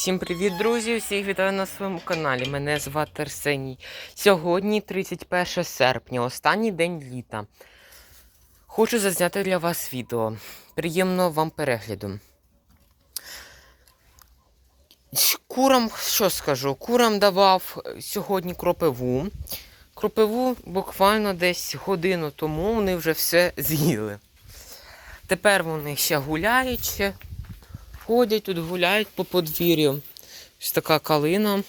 Всім привіт, друзі! Всіх вітаю на своєму каналі. Мене звати Арсеній. Сьогодні 31 серпня, останній день літа. Хочу зазняти для вас відео. Приємного вам перегляду. Курам, що скажу? Курам давав сьогодні кропиву. Кропиву буквально десь годину тому вони вже все з'їли. Тепер вони ще гуляють ходять тут, гуляють по подвір'ю. Ось така калина.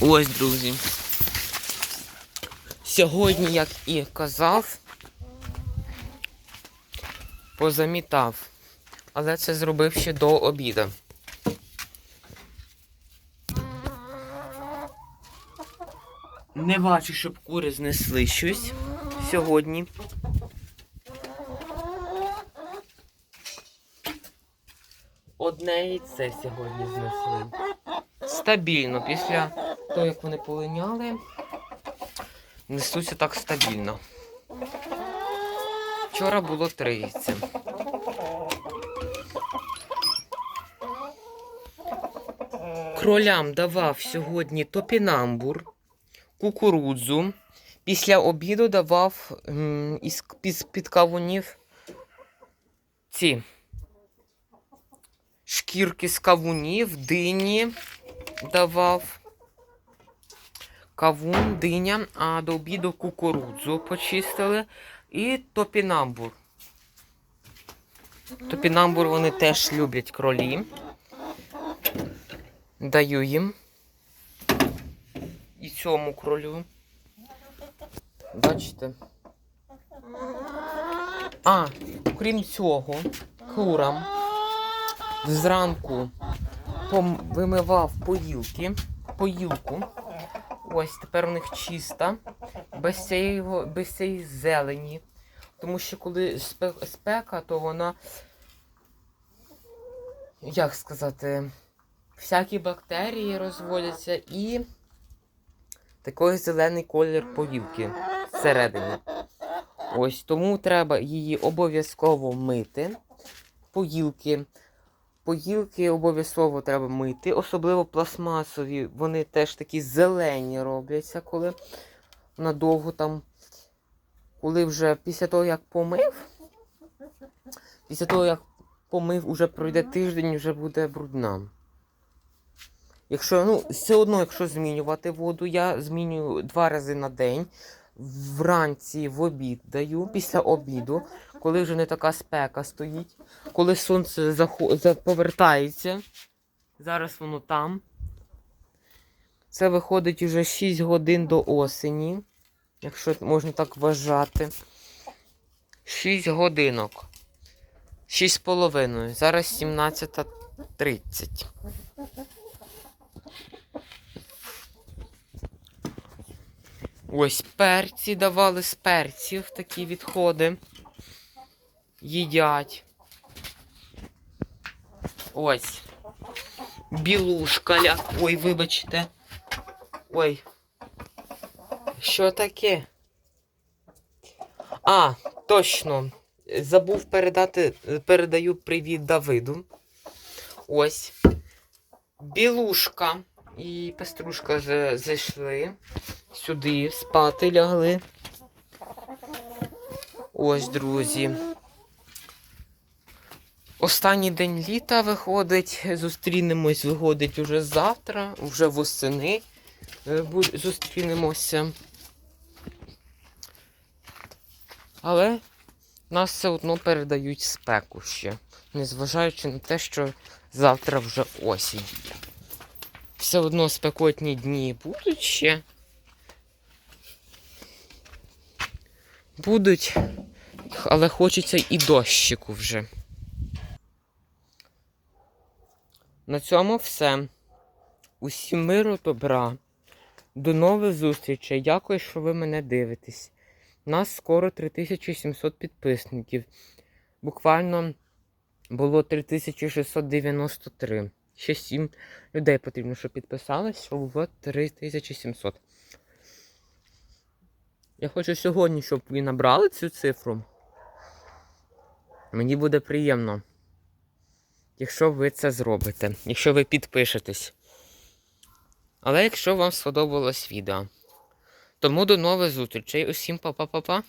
Ось, друзі. Сьогодні, як і казав, позамітав. Але це зробив ще до обіду. Не бачу, щоб кури знесли щось сьогодні. Одне яйце сьогодні знесли. Стабільно. Після того, як вони полиняли, несуться так стабільно. Вчора було три яйця. Кролям давав сьогодні топінамбур, кукурудзу. Після обіду давав із під кавунів ці шкірки з кавунів, дині давав. Кавун, диня, а до обіду кукурудзу почистили і топінамбур. Топінамбур вони теж люблять кролі. Даю їм. І цьому кролю. Бачите? А, крім цього, курам зранку вимивав поїлки, поїлку. Ось тепер у них чиста, без цієї, без цієї зелені. Тому що коли спека, то вона, як сказати, всякі бактерії розводяться і такий зелений колір поїлки всередині. Ось тому треба її обов'язково мити. Поїлки. Поїлки обов'язково треба мити, особливо пластмасові, вони теж такі зелені робляться, коли надовго там, коли вже після того, як помив, після того, як помив, уже пройде тиждень, вже буде брудна. Якщо, ну, все одно, якщо змінювати воду, я змінюю два рази на день. Вранці в обід даю, після обіду, коли вже не така спека стоїть, коли сонце повертається. Зараз воно там. Це виходить уже 6 годин до осені, якщо можна так вважати. 6 годинок. 6 з половиною. Зараз 17.30. Ось перці давали з перців такі відходи. Їдять. Ось. Білушка. ля- Ой, вибачте. Ой. Що таке? А, точно. Забув передати, передаю привіт Давиду. Ось. Білушка і пеструшка за- зайшли сюди, спати лягли. Ось, друзі. Останній день літа виходить. Зустрінемось, виходить уже завтра, вже восени. е, Зустрінемося. Але нас все одно передають спеку ще, незважаючи на те, що завтра вже осінь. Все одно спекотні дні будуть ще. Будуть, але хочеться і дощику вже. На цьому все. Усім миру, добра. До нових зустрічей. Дякую, що ви мене дивитесь. Нас скоро 3700 підписників. Буквально було 3693. Ще 7 людей потрібно, щоб підписались, було 3700. Я хочу сьогодні, щоб ви набрали цю цифру. Мені буде приємно. якщо ви це зробите, якщо ви підпишетесь. Але якщо вам сподобалось відео. Тому до нових зустрічей. Усім па-па-па-па.